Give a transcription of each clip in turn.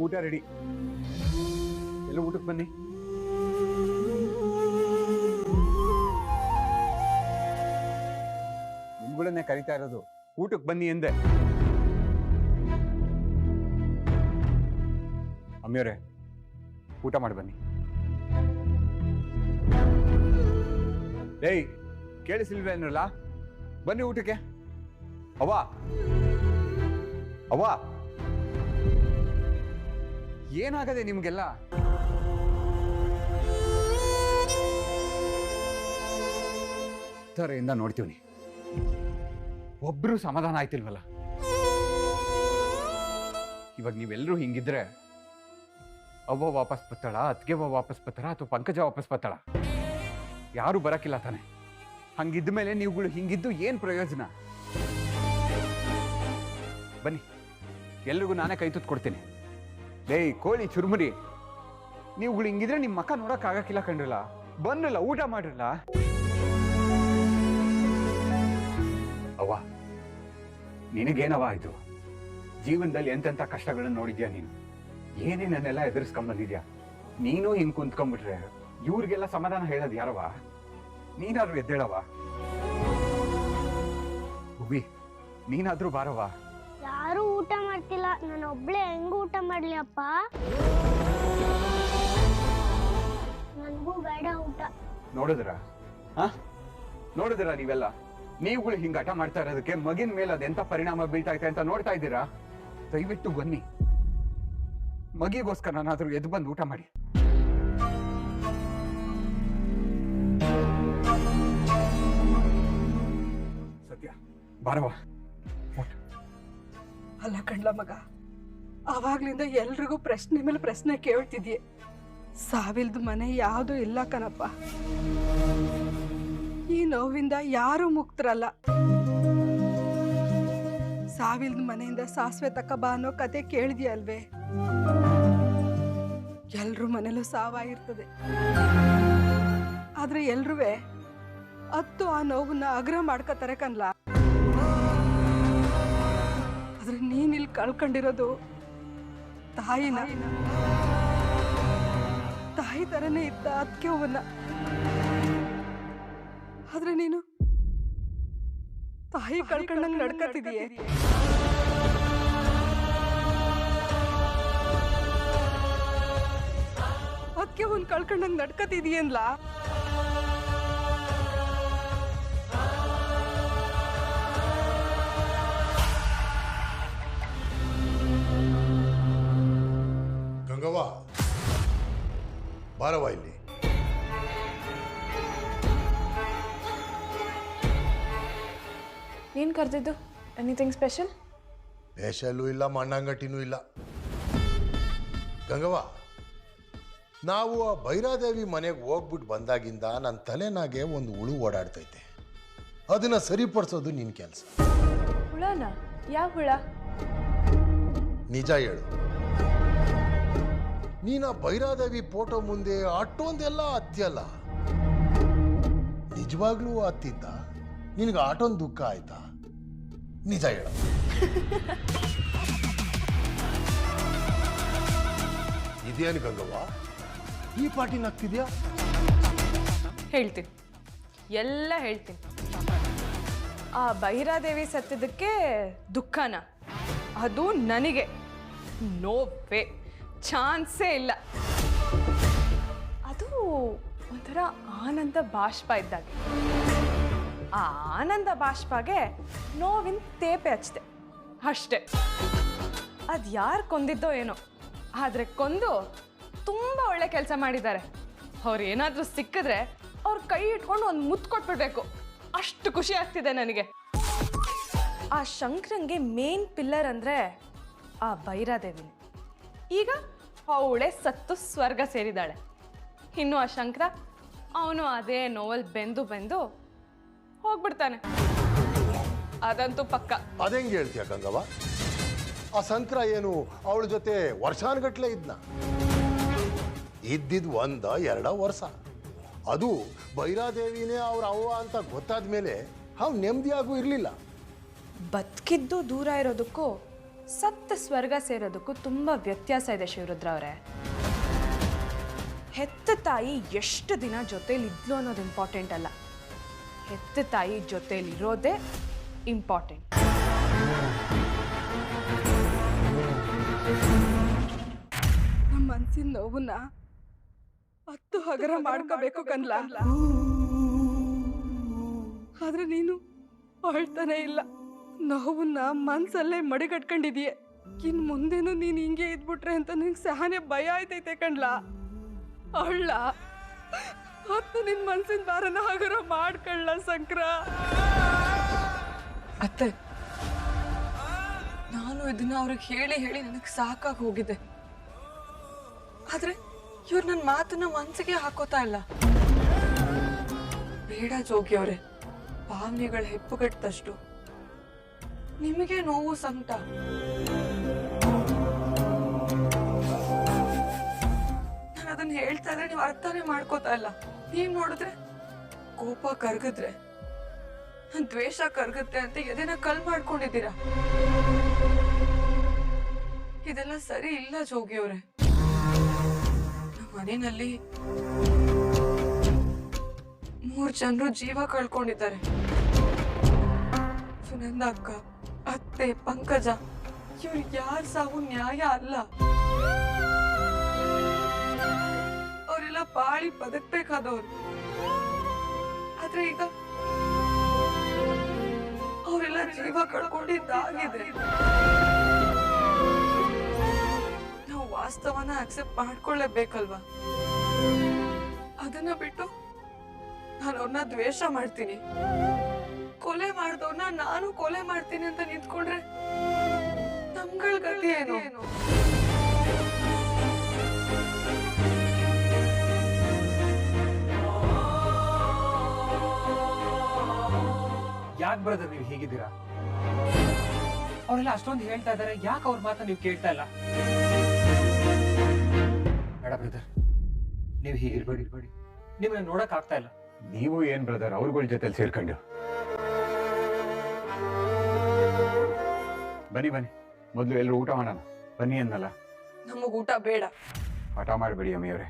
ಊಟ ರೆಡಿ ಎಲ್ಲ ಊಟಕ್ಕೆ ಬನ್ನಿ. ನಿಮ್ಗಳನ್ನೇ ಕರಿತಾ ಇರೋದು. ಊಟಕ್ಕೆ ಬನ್ನಿ ಎಂದೆ. ಅಮ್ಮಿಯವರೇ, ಊಟ ಮಾಡಿ ಬನ್ನಿ. ಏಯ್ ಕೇಳಿಸಿಲ್ವೇನಲ್ಲ ಬನ್ನಿ ಊಟಕ್ಕೆ. ಅವ್ವ. ಅವ್ವ. ಏನಾಗದೆ ನಿಮ್ಗೆಲ್ಲ? ಥರೆಯಿಂದ ನೋಡ್ತೀವಿ ಒಬ್ರು ಸಮಾಧಾನ ಆಯ್ತಿಲ್ವಲ್ಲ? ಇವಾಗ ನೀವೆಲ್ಲರೂ ಹಿಂಗಿದ್ರೆ, ಅವ್ವ ವಾಪಸ್ ಬತ್ತಾಳ ಅತ್ಗೆವ್ವ ವಾಪಸ್ ಬತ್ತಾಳ, ಅಥವಾ ಪಂಕಜ ವಾಪಸ್ ಬತ್ತಾಳ? ಯಾರು ಬರಕಿಲ್ಲ ತಾನೆ. ಹಂಗಿದ್ದ ಮೇಲೆ ನೀವುಗಳು ಹಿಂಗಿದ್ದು ಏನ್ ಪ್ರಯೋಜನ? ಬನ್ನಿ. ಎಲ್ರಿಗೂ ನಾನೇ ಕೈ ತುತ್ ಕೊಡ್ತೀನಿ. ಡೇಯ್, ಕೋಳಿ ಚುರುಮುರಿ. ನೀವುಗಳು ಹಿಂಗಿದ್ರೆ ನಿಮ್ಮ ಮಕ್ಕ ನೋಡಕ್ ಆಗಕ್ಕಿಲ್ಲ ಕಂಡ್ರಲ್ಲ ಬಂದ್ರಲ್ಲ, ಊಟ ಮಾಡ್ರಲ್ಲ? ಅವ್ವ ನಿನಗೇನವ ಆಯ್ತು ಜೀವನದಲ್ಲಿ ಎಂತೆಂಥ ಕಷ್ಟಗಳನ್ನ ನೋಡಿದ್ಯಾ ನೀನು? ಏನೇನನ್ನೆಲ್ಲ ಎದುರಿಸ್ಕೊಂಬಂದಿದ್ಯಾ? ನೀನು ಹಿಂಗ್ ಕುಂತ್ಕೊಂಡ್ಬಿಟ್ರೆ ಇವ್ರಿಗೆಲ್ಲ ಸಮಾಧಾನ ಹೇಳೋದು ಯಾರವ ನೀನಾದ್ರೂ ಎದ್ದೇಳವ ಹುಬಿ ನೀನಾದ್ರೂ ಬಾರವ ಯಾರು ಊಟ ಮಾಡ್ತಿಲ್ಲ. ನಾನು ಒಬ್ಳೆ ಹೆಂಗ್ ಊಟ ಮಾಡ್ಲಿ ಅಪ್ಪ? ನನಗೂ ಬೇಡ ಊಟ. ನೋಡಿದ್ರ? ನೀವೆಲ್ಲ? ನೀವುಗಳು ಹಿಂಗ ಹಠ ಮಾಡ್ತಾ ಇರೋದಕ್ಕೆ ಮಗಿನ ಮೇಲೆ ಅದೆಂತ ಪರಿಣಾಮ ಬೀಳ್ತಾ ಇದೆ ಅಂತ ನೋಡ್ತಾ ಇದ್ದೀರಾ? ದಯವಿಟ್ಟು ಬನ್ನಿ. ಮಗಿಗೋಸ್ಕರ ನಾನಾದ್ರೂ ಎದ್ದು ಬಂದು ಊಟ ಮಾಡಿ. ಸತ್ಯ ಬಾರವಾ ಅಲ್ಲ ಕಣ್ಲ ಮಗ, ಆವಾಗ್ಲಿಂದ ಎಲ್ರಿಗೂ ಪ್ರಶ್ನೆ ಮೇಲೆ ಪ್ರಶ್ನೆ ಕೇಳ್ತಿದ್ಯೆ. ಸಾವಿಲ್ದ ಮನೆ ಯಾವುದು ಇಲ್ಲ ಕಣಪ್ಪ. ಈ ನೋವಿಂದ ಯಾರು ಮುಕ್ತರಲ್ಲ. ಸಾವಿಲ್ದ ಮನೆಯಿಂದ ಸಾಸಿವೆ ತಕ್ಕ ಬಾ ಅನ್ನೋ ಕತೆ ಕೇಳಿದ್ಯಲ್ವೇ? ಎಲ್ರ ಮನೇಲೂ ಸಾವಾಗಿರ್ತದೆ ಆದ್ರೆ ಎಲ್ರೂ ಹತ್ತು ಆ ನೋವನ್ನ ಅಗ್ರ ಮಾಡ್ಕೋತಾರೆ ಕನ್ಲ ಆದ್ರೆ ನೀನ್ ಇಲ್ಲಿ ಕಳ್ಕೊಂಡಿರೋದು ತಾಯಿನ. ತಾಯಿ ತರನೇ ಇದ್ದ ಅದಕ್ಕೆ ಆದ್ರೆ ನೀನು ತಾಯಿ ಕಳ್ಕೊಂಡಂಗ್ ನಡ್ಕತಿದೀಯ. ಅದಕ್ಕೆ ಒಂದ್ ಕಳ್ಕೊಂಡಂಗ್ ನಡ್ಕತಿದೀಯನ್ಲ? ಬಾರವ್ವ ಇಲ್ಲಿ. ನೀನು ಕರೆದಿದ್ದು? ಎನಿಥಿಂಗ್ ಸ್ಪೆಷಲ್ ಸ್ಪೆಷಲ್ಲೂ ಇಲ್ಲ ಮಣ್ಣಂಗಟ್ಟಿನೂ ಇಲ್ಲ. ಗಂಗವ್ವ ನಾವು ಆ ಭೈರಾದೇವಿ ಮನೆಗೆ ಹೋಗ್ಬಿಟ್ಟು ಬಂದಾಗಿಂದ ನನ್ನ ತಲೆನಾಗೆ ಒಂದು ಹುಳು ಓಡಾಡ್ತೈತೆ. ಅದನ್ನ ಸರಿಪಡಿಸೋದು ನಿನ್ನ ಕೆಲಸ. ಹುಳನ? ಯಾವ ಹುಳ? ನಿಜ ಹೇಳು. ನೀನ ಭೈರಾದೇವಿ ಫೋಟೋ ಮುಂದೆ ಅಟ್ಟೊಂದೆಲ್ಲ ಹತ್ತಿಯಲ್ಲ ನಿಜವಾಗ್ಲೂ ಹತ್ತಿದ್ದ ನಿನಗೆ ಆಟೊಂದು ದುಃಖ ಆಯ್ತಾ? ನಿಜ ಹೇಳು. ಇದೇನು ಗಂಗವ್ವ? ಈ ಪಾಟಿ ನಗ್ತಿದ್ಯಾ? ಹೇಳ್ತೀನಿ. ಎಲ್ಲ ಹೇಳ್ತೀನಿ. ಆ ಭೈರಾದೇವಿ ಸತ್ತಿದ್ದಕ್ಕೆ ದುಃಖನ. ಅದು ನನಗೆ. ನೋವೇ ಚಾನ್ಸೇ ಇಲ್ಲ. ಅದು ಒಂಥರ ಆನಂದ ಬಾಷ್ಪ ಇದ್ದಾಗೆ. ಆ ಆನಂದ ಬಾಷ್ಪಗೆ ನೋವಿನ ತೇಪೆ ಹಚ್ಚಿದೆ. ಅಷ್ಟೆ. ಅದು ಯಾರು ಕೊಂದಿದ್ದೋ ಏನೋ. ಆದರೆ ಕೊಂದು ತುಂಬ ಒಳ್ಳೆ ಕೆಲಸ ಮಾಡಿದ್ದಾರೆ. ಅವ್ರು ಏನಾದರೂ ಸಿಕ್ಕಿದ್ರೆ ಅವ್ರ ಕೈ ಇಟ್ಕೊಂಡು ಒಂದು ಮುತ್ತು ಕೊಟ್ಬಿಡ್ಬೇಕು. ಅಷ್ಟು ಖುಷಿ ಆಗ್ತಿದೆ ನನಗೆ. ಆ ಶಂಕರಂಗೆ ಮೇನ್ ಪಿಲ್ಲರ್ ಅಂದರೆ ಆ ಭೈರಾದೇವಿನೇ. ಈಗ ಅವಳೆ ಸತ್ತು ಸ್ವರ್ಗ ಸೇರಿದಾಳೆ. ಇನ್ನು ಆ ಶಂಕರ ಅವನು ಅದೇ ನೋವಲ್ ಬೆಂದು ಬೆಂದು ಹೋಗ್ಬಿಡ್ತಾನೆ. ಅದಂತೂ ಪಕ್ಕ. ಅದೇಂಗೆ ಹೇಳ್ತೀಯ ಗಂಗವ್ವ? ಆ ಶಂಕರ ಏನು ಅವಳ ಜೊತೆ ವರ್ಷಾನುಗಟ್ಲೆ ಇದ್ನ? ಇದ್ದಿದ್ ಒಂದ ಎರಡ ವರ್ಷ. ಅದು ಭೈರಾದೇವಿನೇ ಅವ್ರ ಅವ್ವ ಅಂತ ಗೊತ್ತಾದ ಮೇಲೆ ಅವ್ ನೆಮ್ಮದಿಯಾಗೂ ಇರಲಿಲ್ಲ. ಬದುಕಿದ್ದು ದೂರ ಇರೋದಕ್ಕೂ ಸತ್ತ ಸ್ವರ್ಗ ಸೇರೋದಕ್ಕೂ ತುಂಬ ವ್ಯತ್ಯಾಸ ಇದೆ ಶಿವರುದ್ರ ಅವರೇ. ಹೆತ್ತ ತಾಯಿ ಎಷ್ಟು ದಿನ ಜೊತೇಲಿ ಇದ್ಲು ಅನ್ನೋದು ಇಂಪಾರ್ಟೆಂಟ್ ಅಲ್ಲ. ಹೆತ್ತ ತಾಯಿ ಜೊತೇಲಿರೋದೇ ಇಂಪಾರ್ಟೆಂಟ್ ನಮ್ಮ ಮನ್ಸಿನ ನೋವನ್ನ ಹತ್ತು ಹಗರ ಮಾಡ್ಕೋಬೇಕು ಕನ್ಲ. ಆದ್ರೆ ನೀನು ಅಳ್ತಾನೆ ಇಲ್ಲ. ನೋವನ್ನ ಮನ್ಸಲ್ಲೇ ಮಡಿಗಟ್ಕೊಂಡಿದೀಯ. ಇನ್ ಮುಂದೇನು ನೀನ್ ಹಿಂಗೆ ಇದ್ಬಿಟ್ರೆ ಅಂತ ನಿಂಗೆ ಸಹನೆ ಭಯ ಆಯ್ತೈತೆ ಕಣ್ಲ? ಅಳ್ಳ, ಹತ್ತು ನಿನ್ ಮನ್ಸಿನ ಭಾರನ ಹಾಗರ ಮಾಡ್ಕೊಳ್ಳ ಸಂಕ್ರ ಅತ್ತೆ, ನಾನು ಇದನ್ನ ಅವ್ರಿಗೆ ಹೇಳಿ ಹೇಳಿ ನನಗೆ ಸಾಕಾಗಿ ಹೋಗಿದೆ. ಆದ್ರೆ ಇವ್ರು ನನ್ನ ಮಾತನ್ನ ಮನ್ಸಿಗೆ ಹಾಕೋತಾ ಇಲ್ಲ. ಬೇಡ ಜೋಗಿ ಅವರೇ ಭಾವನೆಗಳ ಹೆಪ್ಪುಗಟ್ಟದಷ್ಟು ನಿಮಗೆ ನೋವು ಸಂಕಟ. ನಾನು ಅದನ್ನ ಹೇಳ್ತಾ ಇದ್ರೆ ನೀವು ಅರ್ಥನೇ ಮಾಡ್ಕೋತಾ ಇಲ್ಲ. ನೀವ್ ನೋಡಿದ್ರೆ ಕೋಪ ಕರ್ಗಿದ್ರೆ ದ್ವೇಷ ಕರ್ಗುತ್ತೆ ಅಂತ ಎದೆನ ಕಲ್ ಮಾಡ್ಕೊಂಡಿದ್ದೀರಾ? ಇದೆಲ್ಲ ಸರಿ ಇಲ್ಲ ಜೋಗಿ ಅವ್ರೆ. ನಮ್ಮ ಮನೆಯಲ್ಲಿ ಮೂರ್ ಜನರು ಜೀವ ಕಳ್ಕೊಂಡಿದ್ದಾರೆ. ಸುನಂದ ಅಕ್ಕ. ಅತ್ತೆ, ಪಂಕಜ ಇವ್ರು ಯಾರ ಸಾವು ನ್ಯಾಯ ಅಲ್ಲ. ಅವರೆಲ್ಲ ಬಾಳಿ ಬದುಕ್ಬೇಕಾದವ್ರು. ಆದ್ರೆ ಈಗ ಅವರೆಲ್ಲ ಜೀವ ಕಳ್ಕೊಂಡಿದ್ದಾಗಿದೆ. ನಾವು ವಾಸ್ತವನ ಅಕ್ಸೆಪ್ಟ್ ಮಾಡ್ಕೊಳ್ಳೇಬೇಕಲ್ವಾ? ಅದನ್ನ ಬಿಟ್ಟು ನಾನು ಅವ್ರನ್ನ ದ್ವೇಷ ಮಾಡ್ತೀನಿ. ಕೊಲೆ ಮಾಡ್ದವ್ರನ್ನ ನಾನು ಕೊಲೆ ಮಾಡ್ತೀನಿ ಅಂತ ನಿಂತ್ಕೊಂಡ್ರೆ ನಮ್ಗಳ ಗತಿ ಏನು? ಯಾಕೆ ಬ್ರದರ್ ನೀವು ಹೀಗಿದ್ದೀರಾ? ಅವರೆಲ್ಲ ಅಷ್ಟೊಂದು ಹೇಳ್ತಾ ಇದಾರೆ ಯಾಕೆ ಅವ್ರ ಮಾತ ನೀವು ಕೇಳ್ತಾ ಇಲ್ಲ? ಬೇಡ ಬ್ರದರ್ ನೀವು ಹೀಗಿರ್ಬೇಡಿ. ಇರ್ಬೇಡಿ ನಿಮ್ಮನ್ನ ನೋಡಕ್ ಆಗ್ತಾ ಇಲ್ಲ. ನೀವು ಏನ್ ಬ್ರದರ್ ಅವ್ರಗಳ ಜೊತೆ ಸೇರ್ಕೊಂಡು? ಬನ್ನಿ ಬನ್ನಿ. ಮೊದಲು ಎಲ್ಲರೂ ಊಟ ಮಾಡೋಣ. ಬನ್ನಿ ಅನ್ನಲ್ಲ. ನಮಗ್ ಊಟ ಬೇಡ. ಹಠ ಮಾಡಬೇಡಿ ಅಮ್ಮಿಯವರೇ.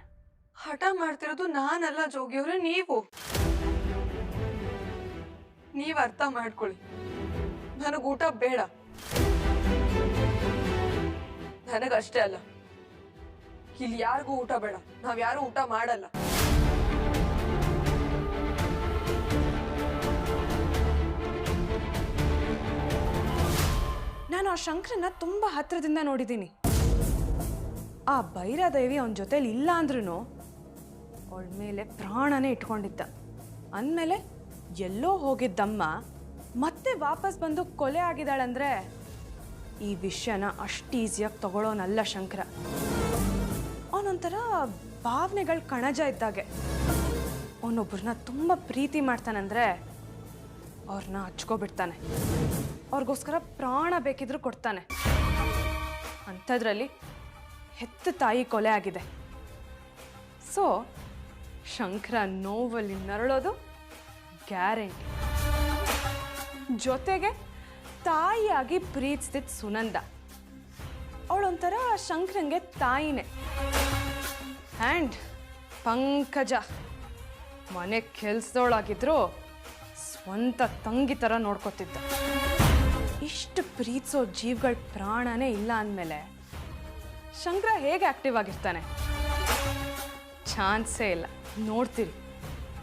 ಹಠ ಮಾಡ್ತಿರೋದು ನಾನಲ್ಲ ಜೋಗಿಯವ್ರೆ ನೀವು? ನೀವ್ ಅರ್ಥ ಮಾಡ್ಕೊಳ್ಳಿ. ನನಗ್ ಊಟ ಬೇಡ. ನನಗಷ್ಟೇ ಅಲ್ಲ. ಇಲ್ಲಿ ಯಾರಿಗೂ ಊಟ ಬೇಡ. ನಾವ್ ಯಾರು ಊಟ ಮಾಡಲ್ಲ. ನಾನು ಆ ಶಂಕರನ್ನ ತುಂಬ ಹತ್ರದಿಂದ ನೋಡಿದ್ದೀನಿ. ಆ ಭೈರಾದೇವಿ ಅವನ ಜೊತೇಲಿ ಇಲ್ಲ ಅಂದ್ರೂ ಅವಳ ಮೇಲೆ ಪ್ರಾಣನೇ ಇಟ್ಕೊಂಡಿದ್ದ. ಅಂದಮೇಲೆ ಎಲ್ಲೋ ಹೋಗಿದ್ದಮ್ಮ ಮತ್ತೆ ವಾಪಸ್ ಬಂದು ಕೊಲೆ ಆಗಿದ್ದಾಳಂದ್ರೆ ಈ ವಿಷಯನ ಅಷ್ಟು ಈಸಿಯಾಗಿ ತಗೊಳ್ಳೋನಲ್ಲ ಶಂಕರ. ಅವನೊಂಥರ ಭಾವನೆಗಳ ಕಣಜ ಇದ್ದಾಗೆ. ಅವನೊಬ್ಬರನ್ನ ತುಂಬ ಪ್ರೀತಿ ಮಾಡ್ತಾನಂದ್ರೆ ಅವ್ರನ್ನ ಹಚ್ಕೊಬಿಡ್ತಾನೆ. ಅವ್ರಿಗೋಸ್ಕರ ಪ್ರಾಣ ಬೇಕಿದ್ರೂ ಕೊಡ್ತಾನೆ. ಅಂಥದ್ರಲ್ಲಿ ಹೆತ್ತ ತಾಯಿ ಕೊಲೆ ಆಗಿದೆ. ಸೊ ಶಂಕರ ನೋವಲ್ಲಿ ನರಳೋದು ಗ್ಯಾರಂಟಿ. ಜೊತೆಗೆ ತಾಯಿಯಾಗಿ ಪ್ರೀತಿಸ್ತಿದ್ದ ಸುನಂದ. ಅವಳೊಂಥರ ಶಂಕರಂಗೆ ತಾಯಿನೇ. ಆ್ಯಂಡ್ ಪಂಕಜ ಮನೆ ಕೆಲ್ಸದವಳಾಗಿದ್ರು ಸ್ವಂತ ತಂಗಿ ಥರ ನೋಡ್ಕೊತಿದ್ದ. ಇಷ್ಟು ಪ್ರೀತಿಸೋ ಜೀವಗಳ ಪ್ರಾಣನೇ ಇಲ್ಲ ಅಂದಮೇಲೆ ಶಂಕರ ಹೇಗೆ ಆಕ್ಟಿವ್ ಆಗಿರ್ತಾನೆ? ಚಾನ್ಸೇ ಇಲ್ಲ. ನೋಡ್ತೀರಿ,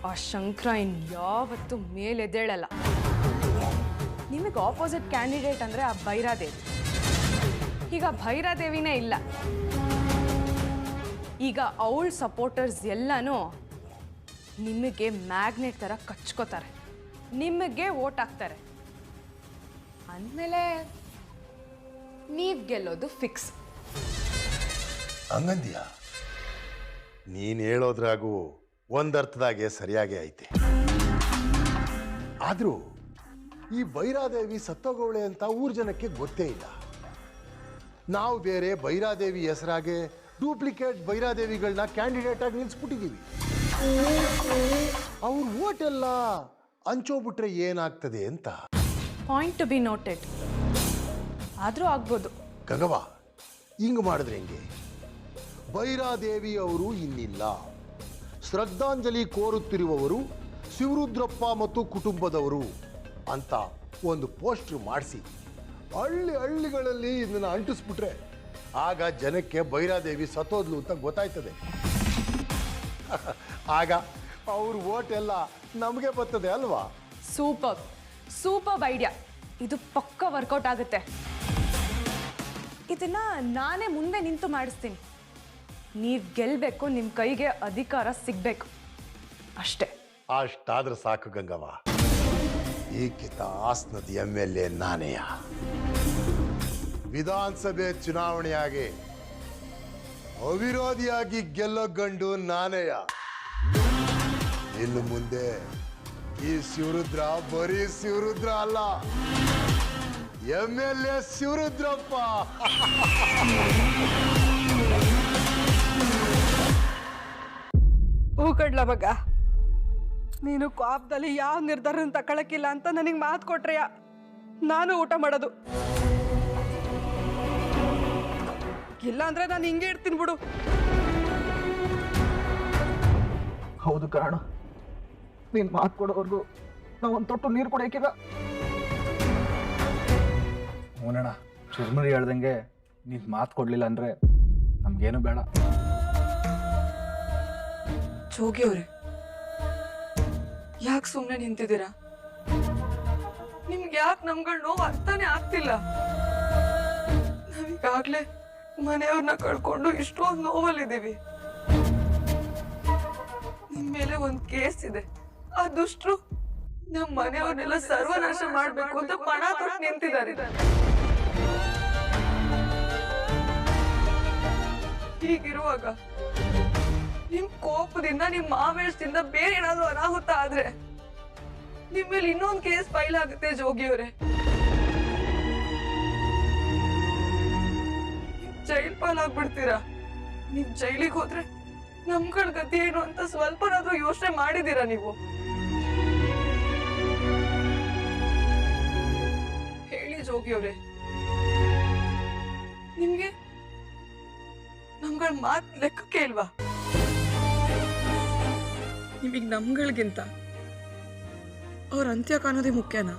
ಆ ಶಂಕರ ಇನ್ ಯಾವತ್ತೂ ಮೇಲೆದ್ದೇಳಲ್ಲ. ನಿಮಗೆ ಆಪೋಸಿಟ್ ಕ್ಯಾಂಡಿಡೇಟ್ ಅಂದರೆ ಆ ಭೈರಾದೇವಿ. ಈಗ ಭೈರಾದೇವಿನೇ ಇಲ್ಲ. ಈಗ ಅವಳ ಸಪೋರ್ಟರ್ಸ್ ಎಲ್ಲನೂ ನಿಮಗೆ ಮ್ಯಾಗ್ನೆಟ್ ಥರ ಕಚ್ಕೋತಾರೆ. ನಿಮಗೆ ವೋಟ್ ಹಾಕ್ತಾರೆ. ಅಂದಮೇಲೆ ನೀವು ಗೆಲ್ಲೋದು ಫಿಕ್ಸ್ ಹಂಗಂದ್ಯಾ? ನೀನು ಹೇಳೋದ್ರಾಗೂ ಒಂದರ್ಥದಾಗೆ ಸರಿಯಾಗಿ ಐತೆ. ಆದರೂ ಈ ಭೈರಾದೇವಿ ಸತ್ತೋಗವಳೆ ಅಂತ ಊರ್ ಜನಕ್ಕೆ ಗೊತ್ತೇ ಇಲ್ಲ. ನಾವು ಬೇರೆ ಭೈರಾದೇವಿ ಹೆಸರಾಗೆ ಡೂಪ್ಲಿಕೇಟ್ ಭೈರಾದೇವಿಗಳನ್ನ ಕ್ಯಾಂಡಿಡೇಟ್ ಆಗಿ ನಿಲ್ಸ್ಬಿಟ್ಟಿದ್ದೀವಿ ಅವ್ರ ಓಟ್ ಎಲ್ಲ ಹಂಚೋಬಿಟ್ರೆ ಏನಾಗ್ತದೆ ಅಂತ. ಪಾಯಿಂಟ್ ಟು ಬಿ ನೋಟೆಡ್ ಆದರೂ ಆಗ್ಬೋದು. ಗಗವ ಹಿಂಗೆ ಮಾಡಿದ್ರೆ ಹೆಂಗೆ? ಭೈರಾದೇವಿ ಅವರು ಇನ್ನಿಲ್ಲ. ಶ್ರದ್ಧಾಂಜಲಿ ಕೋರುತ್ತಿರುವವರು ಶಿವರುದ್ರಪ್ಪ ಮತ್ತು ಕುಟುಂಬದವರು ಅಂತ ಒಂದು ಪೋಸ್ಟರ್ ಮಾಡಿಸಿ. ಹಳ್ಳಿ ಹಳ್ಳಿಗಳಲ್ಲಿ ಇದನ್ನು ಅಂಟಿಸ್ಬಿಟ್ರೆ ಆಗ ಜನಕ್ಕೆ ಭೈರಾದೇವಿ ಸತ್ತೋದ್ಲು ಅಂತ ಗೊತ್ತಾಯ್ತದೆ. ಆಗ ಅವ್ರ ಓಟ್ ಎಲ್ಲ ನಮಗೆ ಬರ್ತದೆ ಅಲ್ವಾ? Super super idea. ಇದು ಪಕ್ಕ ವರ್ಕೌಟ್ ಆಗುತ್ತೆ. ಇದನ್ನ ನಾನೇ ಮುಂದೆ ನಿಂತು ಮಾಡಿಸ್ತೀನಿ. ನೀವು ಗೆಲ್ಲಬೇಕು ನಿಮ್ಮ ಕೈಗೆ ಅಧಿಕಾರ ಸಿಗಬೇಕು. ಅಷ್ಟೇ. ಅಷ್ಟಾದ್ರೆ ಸಾಕು ಗಂಗವ್ವ. ಈ ಕಿತ ನದಿ ಎಂ ಎಲ್ ಎ ನಾನೆಯ. ವಿಧಾನಸಭೆ ಚುನಾವಣೆಯಾಗಿ ಅವಿರೋಧಿಯಾಗಿ ಗೆಲ್ಲೋ ಗಂಡು ನಾನೆಯ. ಇನ್ನು ಮುಂದೆ ಈ ಶಿವರುದ್ರ ಬರೀ ಶಿವರುದ್ರ ಅಲ್ಲ. M L A Shivarudrappa. ಹೂ ಕಡ್ಲ ಮಗ ನೀನು ಕ್ವಾಪ್ದಲ್ಲಿ ಯಾವ ನಿರ್ಧಾರ ತಗೊಳಕಿಲ್ಲ ಅಂತ ನನಗೆ ಮಾತು ಕೊಟ್ರೆಯ? ನಾನು ಊಟ ಮಾಡೋದು. ಇಲ್ಲ ಅಂದ್ರೆ ನಾನು ಹಿಂಗೆ ಇಡ್ತೀನಿ ಬಿಡು. ಹೌದು ಕಾರಣ ನೀನ್ ಮಾತು ಕೊಡೋವರೆಗೂ ನಾವು ಒಂದು ತೊಟ್ಟು ನೀರು ಕುಡಿಯಕ್ಕಿಲ್ಲ ಹೂನಣ್ಣ ಚುರ್ಮುರಿ ಹೇಳ್ದಂಗೆ ನೀನ್ ಮಾತು ಕೊಡ್ಲಿಲ್ಲ ಅಂದ್ರೆ ನಮ್ಗೇನು ಬೇಡ. ಜೋಗಿ ಅವ್ರೆ ಯಾಕೆ ಸುಮ್ಮನೆ ನಿಂತಿದ್ದೀರಾ? ನಿಮ್ಗೆ ಯಾಕೆ ನಮ್ಗಳ ನೋವು ಅರ್ಥನೇ ಆಗ್ತಿಲ್ಲ. ನಾವೀಗಾಗ್ಲೇ ಮನೆಯವ್ರನ್ನ ಕಳ್ಕೊಂಡು ಇಷ್ಟೊಂದು ನೋವಲ್ಲಿದ್ದೀವಿ. ನಿಮ್ಮ ಮೇಲೆ ಒಂದು ಕೇಸ್ ಇದೆ. ಆ ದುಷ್ಟರು ನಮ್ ಮನೆಯವ್ರನ್ನೆಲ್ಲ ಸರ್ವನಾಶ ಮಾಡ್ಬೇಕು ಅಂತ ಪಣ ತೊಟ್ಟು ನಿಂತಿದ್ದಾರೆ. ಹೀಗಿರುವಾಗ ನಿಮ್ ಕೋಪದಿಂದ, ನಿಮ್ ಆವೇಶದಿಂದ ಬೇರೆ ಏನಾದ್ರು ಅನಾಹುತ ಆದ್ರೆ ನಿಮ್ ಮೇಲೆ ಇನ್ನೊಂದ್ ಕೇಸ್ ಫೈಲ್ ಆಗುತ್ತೆ ಜೋಗಿಯವರೇ. ಜೈಲ್ ಪಾಲಾಗ್ಬಿಡ್ತೀರಾ? ನೀವ್ ಜೈಲಿಗೆ ಹೋದ್ರೆ ನಮ್ಗಳ ಗತಿ ಏನು ಅಂತ ಸ್ವಲ್ಪನಾದ್ರೂ ಯೋಚನೆ ಮಾಡಿದೀರಾ ನೀವು? ಹೇಳಿ ಜೋಗಿಯವ್ರೆ ನಿಮ್ಗೆ ನಮ್ಗಳ ಮಾತ್ ಲೆಕ್ಕಕ್ಕೆ ಕೇಳ್ವಾ ನಿಮಗ್ ನಮ್ಗಳಿಗಿಂತ ಅವ್ರ ಅಂತ್ಯ ಕಾಣೋದೇ ಮುಖ್ಯನಾ?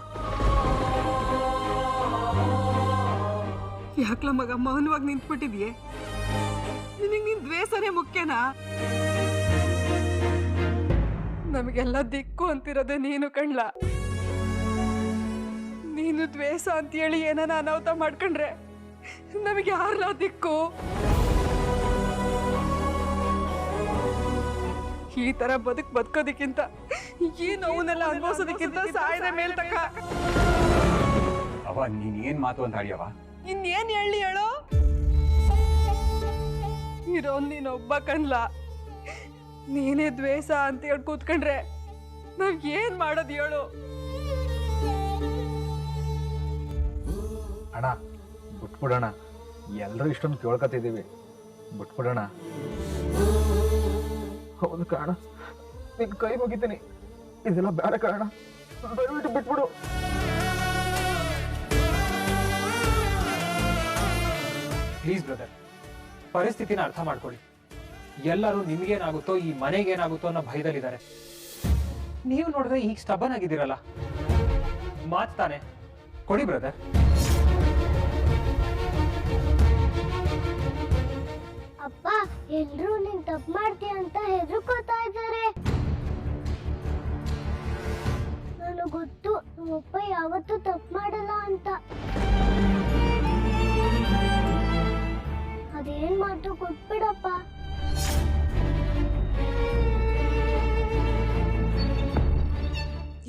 ಯಾಕ್ಲ ಮಗ ಮೌನವಾಗಿ ನಿಂತ್ಬಿಟ್ಟಿದ್ಯೆ? ನಿನಗೆ ನಿನ್ ದ್ವೇಷನೇ ಮುಖ್ಯನಾ? ನಮಗೆಲ್ಲ ದಿಕ್ಕು ಅಂತಿರೋದೆ ನೀನು ಕಣ್ಲ? ನೀನು ದ್ವೇಷ ಅಂತೇಳಿ ಏನಾನ ಅನಾಹುತ ಮಾಡ್ಕೊಂಡ್ರೆ ನಮಗೆ ಯಾರಲ್ಲ ದಿಕ್ಕು? ಈ ತರ ಬದುಕ್ ಬದುಕೋದಕ್ಕಿಂತ ಈ ನೋವನ್ನೆಲ್ಲ ಅನುಭವಿಸೋದಕ್ಕಿಂತ ಸಾಯದ ಮೇಲೆ ತಕ್ಕ ಅವ ನೀನ್ ಏನ್ ಮಾತು ಅಂತ ಅಳಿಯವ ಇನ್ನೇನ್ ಹೇಳಿ ಹೇಳೋ? ಇರೋ ನೀನೊಬ್ಬ ಕಣ್ಲ. ನೀನೇ ದ್ವೇಷ ಅಂತ ಹೇಳಿ ಕೂತ್ಕೊಂಡ್ರೆ ನಾವ್ ಏನ್ ಮಾಡೋದು ಹೇಳು? ಅಣ್ಣ, ಬಿಟ್ಬಿಡೋಣ. ಎಲ್ಲರೂ ಇಷ್ಟೊಂದು ಕೇಳ್ಕೊತಿದ್ದೀವಿ. ಬಿಟ್ಬಿಡೋಣ. ಹೌದು ಕಾರಣ ನಿನ್ ಕೈ ಮುಗಿತೀನಿ. ಇದೆಲ್ಲ ಬೇಡ ಕಾರಣ ದಯವಿಟ್ಟು ಬಿಟ್ಬಿಡು. ಪ್ಲೀಸ್ ಬ್ರದರ್ ಪರಿಸ್ಥಿತಿನ ಅರ್ಥ ಮಾಡ್ಕೊಳ್ಳಿ. ಎಲ್ಲರೂ ನಿಮ್ಗೇನಾಗುತ್ತೋ, ಈ ಮನೆಗೆ ಏನಾಗುತ್ತೋ ಅನ್ನೋ ಭಯದಲ್ಲಿದ್ದಾರೆ. ನೀವು ನೋಡಿದ್ರೆ ಈಗ ಸ್ಟಬನ್ ಆಗಿದ್ದೀರಲ್ಲ. ಮಾತ್ ತಾನೆ. ಕೊಡಿ ಬ್ರದರ್ ಅಪ್ಪ, ಎಲ್ರೂ ನೀನ್ ತಪ್ಪು ಮಾಡ್ತೀಯ ಅಂತ ಹೆದರ್ಕೋತಾ ಇದ್ದಾರೆ. ನನಗೆ ಗೊತ್ತು ನಮ್ಮಪ್ಪ ಯಾವತ್ತೂ ತಪ್ಪು ಮಾಡಲ್ಲ ಅಂತ. ಅದೇನ್ ಮಾತು ಕೊಟ್ಬಿಡಪ್ಪ.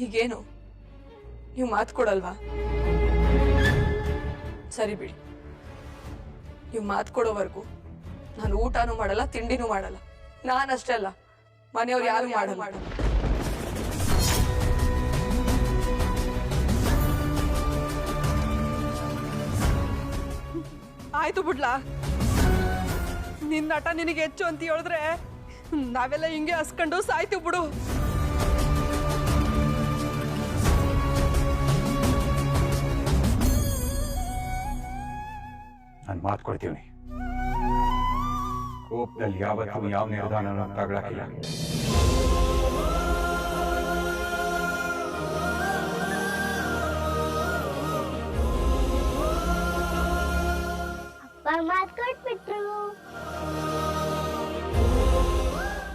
ಈಗೇನು? ನೀವು ಮಾತು ಕೊಡಲ್ವಾ? ಸರಿ ಬಿಡಿ. ನೀವು ಮಾತು ಕೊಡೋವರೆಗೂ ನಾನು ಊಟನೂ ಮಾಡಲ್ಲ ತಿಂಡಿನೂ ಮಾಡಲ್ಲ. ನಾನಷ್ಟೇ ಅಲ್ಲ ಮನೆಯವ್ರು ಯಾರು ಮಾಡ ಆಯ್ತು ಬಿಡ್ಲಾ. ನಿನ್ನ ನಟ ನಿನಗೆ ಹೆಚ್ಚು ಅಂತ ಹೇಳಿದ್ರೆ ನಾವೆಲ್ಲ ಹಿಂಗೆ ಹಸ್ಕೊಂಡು ಸಾಯ್ತು ಬಿಡು. ನನ್ನ ನಾನು ಮಾತು ಕೊಡ್ತೀವಿ ಕೋಪದಲ್ಲಿ ಯಾವತ್ತೂ ಯಾವ ನಿರ್ಧಾರನೂ ತಗೊಳಕಿಲ್ಲ ಅಪ್ಪ ಮಾತ್ ಕೊಟ್ಬಿಟ್ರು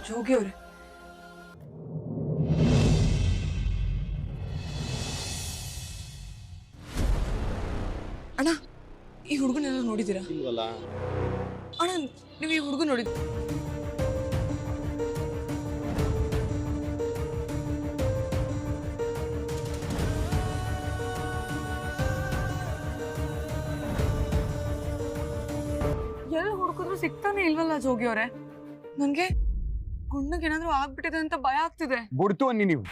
ಜೋಗಿ ಅವ್ರೆ ಅಣ್ಣ ಈ ಹುಡುಗನೆಲ್ಲ ನೋಡಿದ್ದೀರಾ? ಇಲ್ವಲ್ಲ ಅಣ್ಣ ನೀವು ಈ ಹುಡುಗ ನೋಡಿದ್ ಎಲ್ಲಿ ಹುಡುಕಿದ್ರು ಸಿಗ್ತಾನೆ ಇಲ್ವಲ್ಲ ಜೋಗಿ ಅವರೇ? ನನಗೆ ಗುಂಡಗೆ ಏನಾದ್ರೂ ಆಗ್ಬಿಟ್ಟಿದೆ ಅಂತ ಭಯ ಆಗ್ತಿದೆ. ಬಿಡ್ತು ಅನ್ನಿ ನೀವು.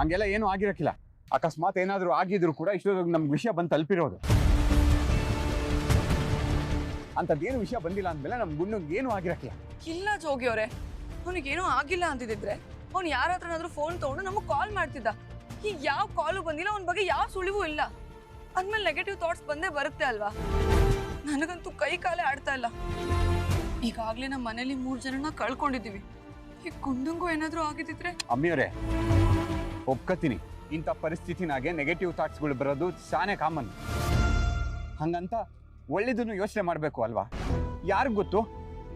ಹಂಗೆಲ್ಲ ಏನೂ ಆಗಿರಕ್ಕಿಲ್ಲ. ಅಕಸ್ಮಾತ್ ಏನಾದರೂ ಆಗಿದ್ರು ಕೂಡ ಇಷ್ಟೊತ್ತಿಗೆ ನಮ್ಗೆ ವಿಷಯ ಬಂದು ತಲುಪಿರೋದು. ಅಂಥದ್ದೇನು ವಿಷಯ ಬಂದಿಲ್ಲ ಅಂದಮೇಲೆ ನಮ್ಮ ಗುಂಡಿಗೆ ಏನು ಆಗಿರಕ್ಕಿಲ್ಲ. ಇಲ್ಲ ಜೋಗಿ ಅವರೇ. ಅವನಿಗೇನೋ ಆಗಿಲ್ಲ ಅಂತಿದ್ರೆ ಅವ್ನು ಯಾರ ಹತ್ರನಾದ್ರೂ ಫೋನ್ ತಗೊಂಡು ನಮಗೆ ಕಾಲ್ ಮಾಡ್ತಿದ್ದ. ಈಗ ಯಾವ ಕಾಲು ಬಂದಿಲ್ಲ ಅವನ ಬಗ್ಗೆ ಯಾವ ಸುಳಿವು ಇಲ್ಲ. ಅಂದ್ಮೇಲೆ ನೆಗೆಟಿವ್ ಥಾಟ್ಸ್ ಬಂದೇ ಬರುತ್ತೆ ಅಲ್ವಾ? ನನಗಂತೂ ಕೈ ಕಾಲೇ ಆಡ್ತಾ ಇಲ್ಲ. ಈಗಾಗ್ಲೇ ನಮ್ಮ ಮನೇಲಿ ಮೂರು ಜನನ ಕಳ್ಕೊಂಡಿದ್ದೀವಿ. ಈ ಗುಂಡಂಗೂ ಏನಾದ್ರೂ ಆಗಿದ್ದಿದ್ರೆ? ಅಮ್ಮಿಯವರೇ ಒಪ್ಕತೀನಿ ಇಂಥ ಪರಿಸ್ಥಿತಿನಾಗೆ ನೆಗೆಟಿವ್ ಥಾಟ್ಸ್ಗಳು ಬರೋದು ಸಾನೆ ಕಾಮನ್ ಹಂಗಂತ ಒಳ್ಳೇದನ್ನು ಯೋಚನೆ ಮಾಡಬೇಕು ಅಲ್ವಾ? ಯಾರಿಗೂ ಗೊತ್ತು?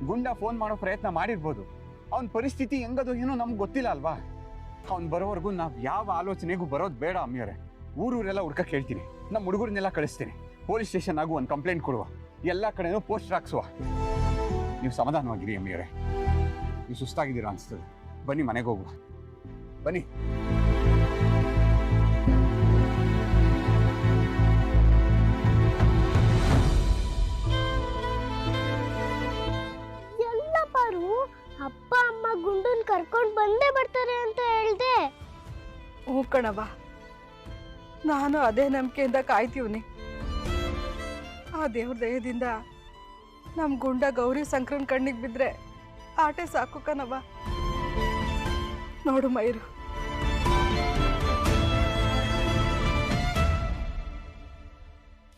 ಗುಂಡ ಫೋನ್ ಮಾಡೋ ಪ್ರಯತ್ನ ಮಾಡಿರ್ಬೋದು. ಅವನ ಪರಿಸ್ಥಿತಿ ಹೆಂಗದು ಏನೋ ನಮ್ಗೆ ಗೊತ್ತಿಲ್ಲ ಅಲ್ವಾ? ಅವ್ನು ಬರೋವರೆಗೂ ನಾವು ಯಾವ ಆಲೋಚನೆಗೂ ಬರೋದು ಬೇಡ ಅಮ್ಮಿಯವರೇ ಊರೂರೆಲ್ಲ ಹುಡ್ಕಕ್ಕೆ ಹೇಳ್ತೀನಿ. ನಮ್ಮ ಹುಡುಗರನ್ನೆಲ್ಲ ಕಳಿಸ್ತೀನಿ. ಪೊಲೀಸ್ ಸ್ಟೇಷನ್ ಆಗು ಒಂದು ಕಂಪ್ಲೇಂಟ್ ಕೊಡುವ. ಎಲ್ಲ ಕಡೆನೂ ಪೋಸ್ಟ್ ಹಾಕ್ಸುವ. ನೀವು ಸಮಾಧಾನವಾಗಿರಿ ಅಮ್ಮಿಯವರೇ ನೀವು ಸುಸ್ತಾಗಿದ್ದೀರಾ ಅನಿಸ್ತದೆ. ಬನ್ನಿ ಮನೆಗೆ ಹೋಗುವ. ಬನ್ನಿ. ಕರ್ಕೊಂಡ್ ಬಂದೇ ಬರ್ತಾರೆ ಅಂತ ಹೇಳ್ದೆ. ಹ್ಞೂ ಕಣವ ನಾನು ಅದೇ ನಂಬಿಕೆಯಿಂದ ಕಾಯ್ತೀವ್ನಿ. ಆ ದೇವ್ರ ದಯದಿಂದ ನಮ್ಮ ಗುಂಡ ಗೌರಿ ಸಂಕ್ರನ್ ಕಣ್ಣಿಗೆ ಬಿದ್ದರೆ ಆಟೆ ಸಾಕು ಕಣವ ನೋಡು ಮೈರು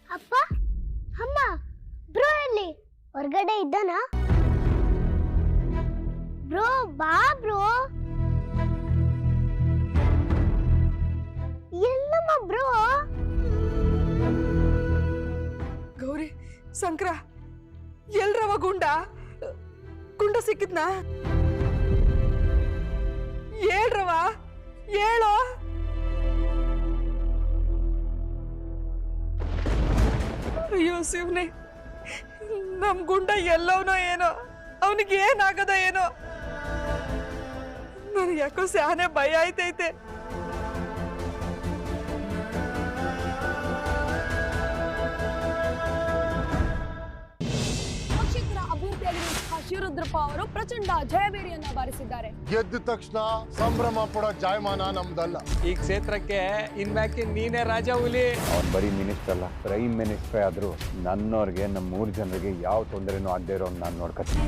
ಅಪ್ಪ ಅಮ್ಮ ಬ್ರೋ ಎಲ್ಲಿ? ಹೊರಗಡೆ ಇದ್ದಾನಾ? ಬ್ರೋ, ಬಾ ಬ್ರೋ. ಎಲ್ಲಮ್ಮ ಬ್ರೋ. ಗೌರಿ ಸಂಕ್ರ ಎಲ್ರವ ಗುಂಡ? ಗುಂಡ ಸಿಕ್ಕಿದ್ನಾ? ಹೇಳ್ರವ ಏಳೋ ಅಯ್ಯೋ ಶಿವನೇ, ನಮ್ ಗುಂಡ ಎಲ್ಲವನೋ ಏನೋ ಅವನಿಗೆ ಏನಾಗದ ಏನೋ? ನನಗೆ ಯಾಕೋ ಸ್ಯಾನೆ ಭಯ ಆಯ್ತೈತೆ ಪಕ್ಷೇತರ ಅಭ್ಯರ್ಥಿಯಾಗಿರುವಂತಹ ಶಿವರುದ್ರಪ್ಪ ಅವರು ಪ್ರಚಂಡ ಜಯಬೇರಿಯನ್ನ ಬಾರಿಸಿದ್ದಾರೆ. ಗೆದ್ದ ತಕ್ಷಣ ಸಂಭ್ರಮ ಪಡೋ ಜಾಯಮಾನ ನಮ್ದಲ್ಲ. ಈ ಕ್ಷೇತ್ರಕ್ಕೆ ಇನ್ಮ್ಯಾಕೆ ನೀನೇ ರಾಜ ಹುಲಿ? ಅವ್ನು ಬರೀ ಮಿನಿಸ್ಟರ್ ಅಲ್ಲ ಪ್ರೈಮ್ ಮಿನಿಸ್ಟ್ರೇ ಆದರೂ ನನ್ನವ್ರಿಗೆ ನಮ್ಮ ಮೂರು ಜನರಿಗೆ ಯಾವ ತೊಂದರೆನೂ ಆಗದೆ ಇರೋ ನಾನು ನೋಡ್ಕೊತೀನಿ